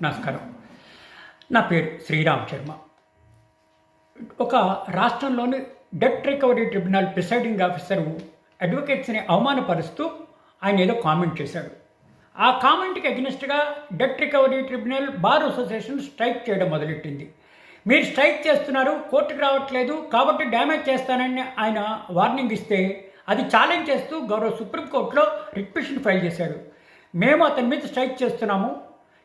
నమస్కారం. నా పేరు శ్రీరామ్ శర్మ. ఒక రాష్ట్రంలోని debt recovery tribunal presiding officer అడ్వకేట్స్ని అవమానపరుస్తూ ఆయన ఏదో కామెంట్ చేశాడు. ఆ కామెంట్కి అగ్నిస్ట్గా debt recovery tribunal bar association strike చేయడం మొదలెట్టింది. మీరు స్ట్రైక్ చేస్తున్నారు కోర్టుకు రావట్లేదు కాబట్టి డ్యామేజ్ చేస్తానని ఆయన వార్నింగ్ ఇస్తే అది ఛాలెంజ్ చేస్తూ గౌరవ సుప్రీంకోర్టులో రిక్వెషన్ ఫైల్ చేశాడు. మేము అతని మీద స్ట్రైక్ చేస్తున్నాము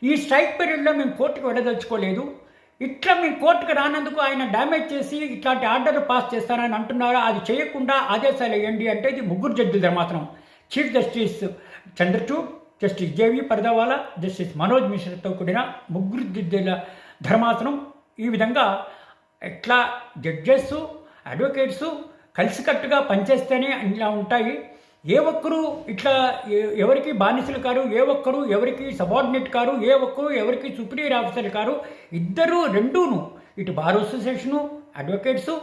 ఈ స్ట్రైక్ పీరియడ్లో మేము కోర్టుకు వెళ్ళదలుచుకోలేదు. ఇట్లా మేము కోర్టుకు రానందుకు ఆయన డ్యామేజ్ చేసి ఇట్లాంటి ఆర్డర్ పాస్ చేస్తానని అంటున్నారా? అది చేయకుండా ఆదేశాలు వేయండి అంటే ఇది ముగ్గురు జడ్జిల మాత్రం. Chief justice Chandrachud justice JB Pardiwala justice Manoj మిశ్రతో కూడిన ముగ్గురు జడ్జిల ధర్మాసనం ఈ విధంగా ఎట్లా జడ్జెస్ అడ్వకేట్స్ కలిసికట్టుగా పనిచేస్తేనే ఇలా ఉంటాయి. ఏ ఒక్కరు ఇట్లా ఎవరికి బానిసలు కారు ఏ ఒక్కరు ఎవరికి సబార్డినేట్ కారు ఏ ఒక్కరు ఎవరికి సుపీరియర్ ఆఫీసర్ కారు ఇద్దరు రెండూను. ఇటు బార్ అసోసియేషను అడ్వకేట్సు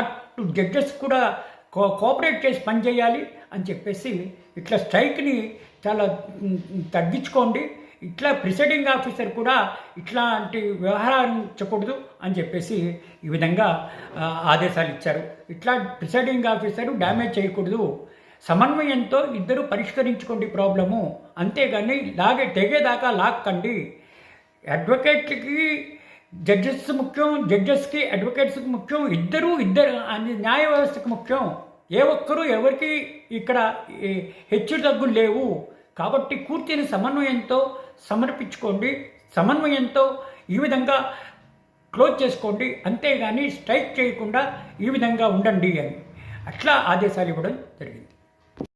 అటు జడ్జెస్ కూడా కో కోఆపరేట్ చేసి పనిచేయాలి అని చెప్పేసి ఇట్లా స్ట్రైక్ని చాలా తగ్గించుకోండి. ఇట్లా ప్రిసైడింగ్ ఆఫీసర్ కూడా ఇట్లాంటి వ్యవహరించకూడదు అని చెప్పేసి ఈ విధంగా ఆదేశాలు ఇచ్చారు. ఇట్లా ప్రిసైడింగ్ ఆఫీసర్ డ్యామేజ్ చేయకూడదు. సమన్వయంతో ఇద్దరు పరిష్కరించుకోండి ప్రాబ్లము. అంతేగాని లాగే తెగేదాకా లాక్కండి. అడ్వకేట్కి జడ్జెస్ ముఖ్యం జడ్జెస్కి అడ్వకేట్స్కి ముఖ్యం ఇద్దరు ఇద్దరు అని న్యాయ వ్యవస్థకు ముఖ్యం. ఏ ఒక్కరూ ఎవరికి ఇక్కడ హెచ్చు తగ్గులు లేవు. కాబట్టి కూర్చొని సమన్వయంతో సమర్పించుకోండి. సమన్వయంతో ఈ విధంగా క్లోజ్ చేసుకోండి. అంతేగాని స్ట్రైక్ చేయకుండా ఈ విధంగా ఉండండి అని. అట్లా ఆదేశాలు ఇవ్వడం జరిగింది.